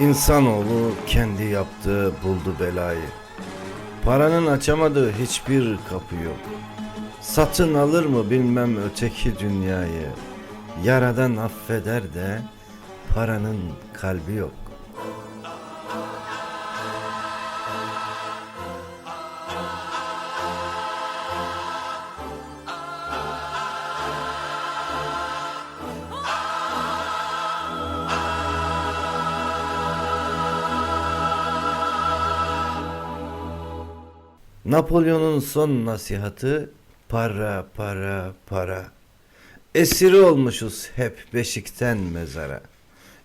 İnsanoğlu kendi yaptığı buldu belayı. Paranın açamadığı hiçbir kapı yok. Satın alır mı bilmem öteki dünyayı. Yaradan affeder de paranın kalbi yok. Napolyon'un son nasihatı para para para. Esiri olmuşuz hep beşikten mezara.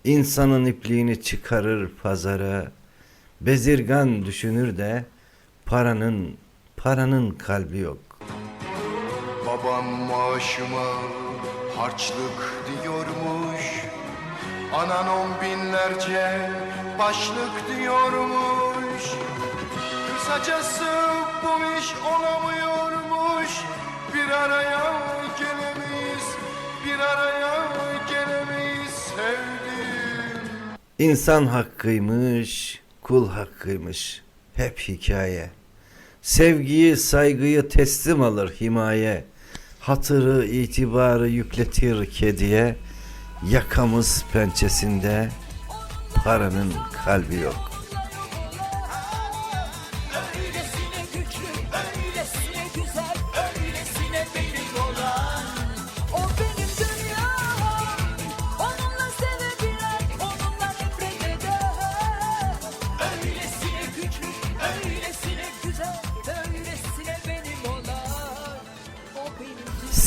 İnsanın ipliğini çıkarır pazara. Bezirgan düşünür de paranın paranın kalbi yok. Babam maaşıma harçlık diyormuş Anan on binlerce başlık diyormuş Kısacası bu iş olamıyormuş Bir araya gelemeyiz, bir araya gelemeyiz sevdim İnsan hakkıymış, kul hakkıymış. Hep hikaye. Sevgiyi, saygıyı teslim alır himaye. Hatırı, itibarı yükletir kediye. Yakamız pençesinde paranın kalbi yok.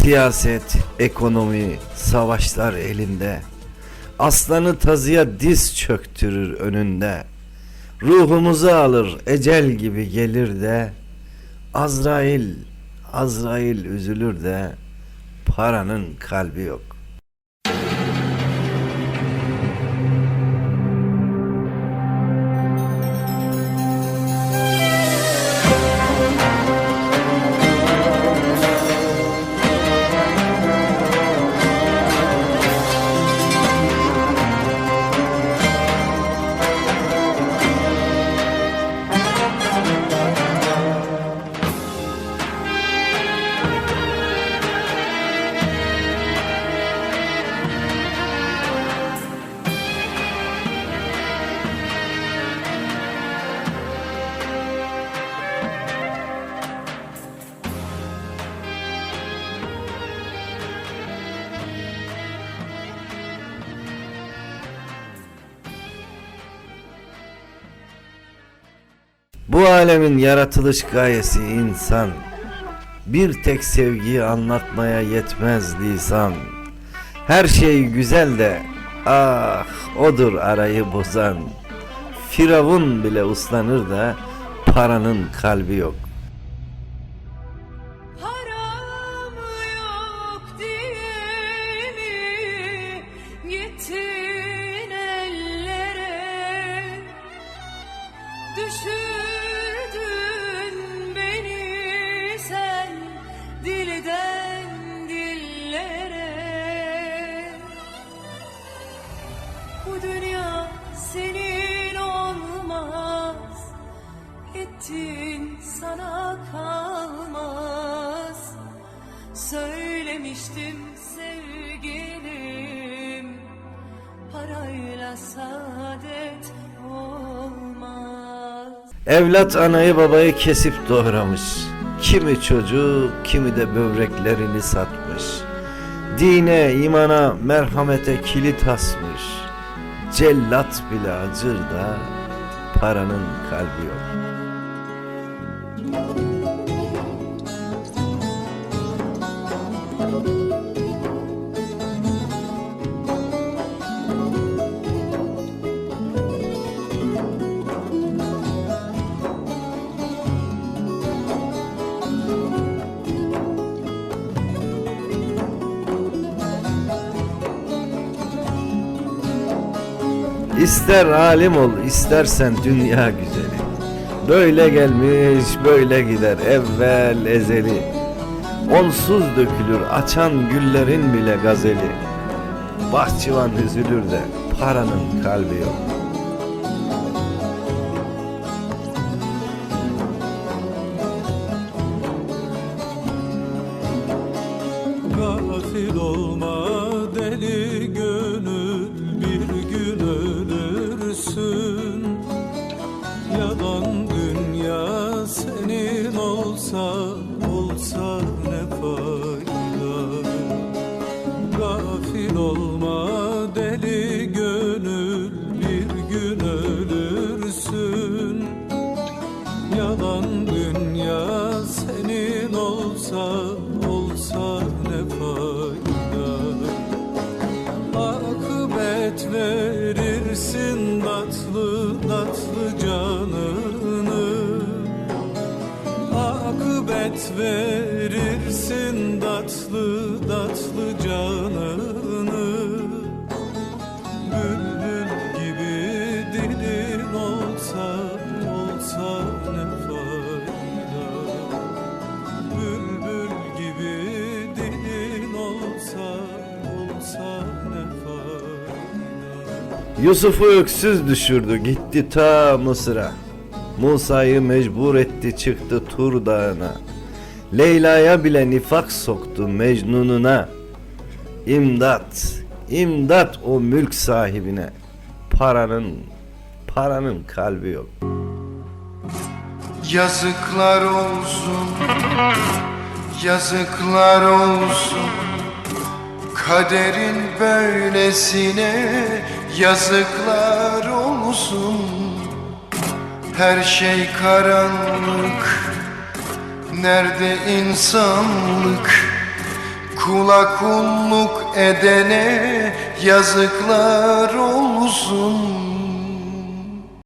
Siyaset, ekonomi, savaşlar elinde. Aslanı tazıya diz çöktürür önünde. Ruhumuzu alır ecel gibi gelir de. Azrail, Azrail üzülür de paranın kalbi yok. Bu alemin yaratılış gayesi insan. Bir tek sevgiyi anlatmaya yetmez lisan. Her şey güzel de ah odur arayı bozan. Firavun bile uslanır da paranın kalbi yok. Param senin olmaz Ettin sana kalmaz Söylemiştim sevgilim Parayla saadet olmaz Evlat anayı babayı kesip doğramış. Kimi çocuk, kimi de böbreklerini satmış. Dine, imana, merhamete kilit asmış. Cellat bile acır da paranın kalbi yok. İster alim ol, istersen dünya güzeli. Böyle gelmiş, böyle gider evvel ezeli. Onsuz dökülür açan güllerin bile gazeli. Bahçıvan üzülür de paranın kalbi yok. Gafil olma olsa olsa ne fayda? Akıbet verirsin tatlı tatlı canını. Akıbet verirsin tatlı tatlı canını Yusuf'u öksüz düşürdü gitti ta Mısır'a. Musa'yı mecbur etti çıktı Tur dağına. Leyla'ya bile nifak soktu Mecnun'una. İmdat, imdat o mülk sahibine. Paranın, paranın kalbi yok. Yazıklar olsun Yazıklar olsun Kaderin böylesine yazıklar olsun. Her şey karanlık. Nerede insanlık? Kula kulluk edene yazıklar olsun